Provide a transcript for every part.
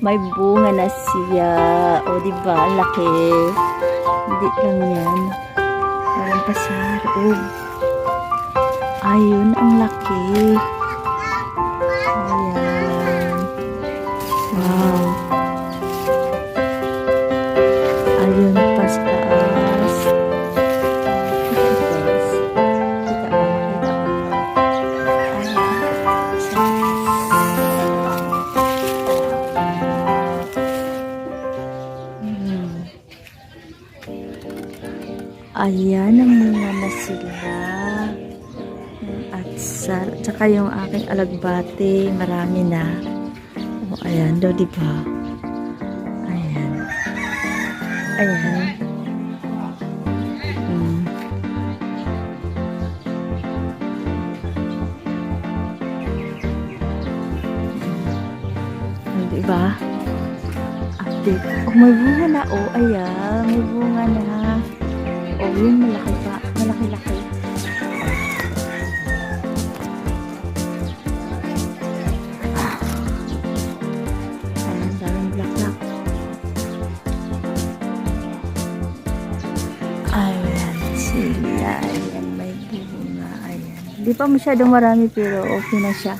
May bunga na siya. O, di ba? Laki. Hindi lang yan. Meron pa sa loob. Ayun, ang laki. Ayan, ang mga na sila. At sa, tsaka yung aking alagbate, marami na. O, ayan daw, di ba? Ayan. Ayan. Hmm. Hmm, Di ba? update. Oh, may bunga na. Oh, ayan. May bunga na. Oh, yun, malaki pa. Malaki-laki. Ayan, sila. Ayan, may bunga. Ayan. Pa masyadong marami pero okay na siya.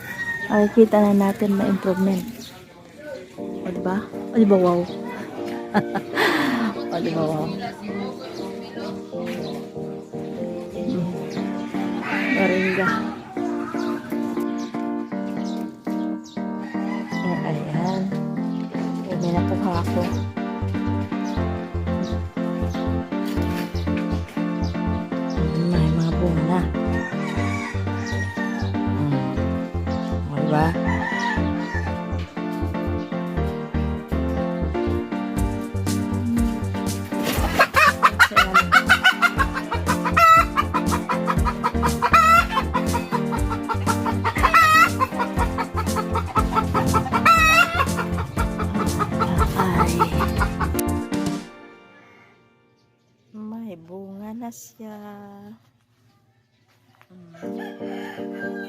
Makikita na natin may improvement. O, diba? O, diba, wow? o, diba, wow? Moringa. Ayan, ayan. May nakuha ako. Bunga na siya. Mm.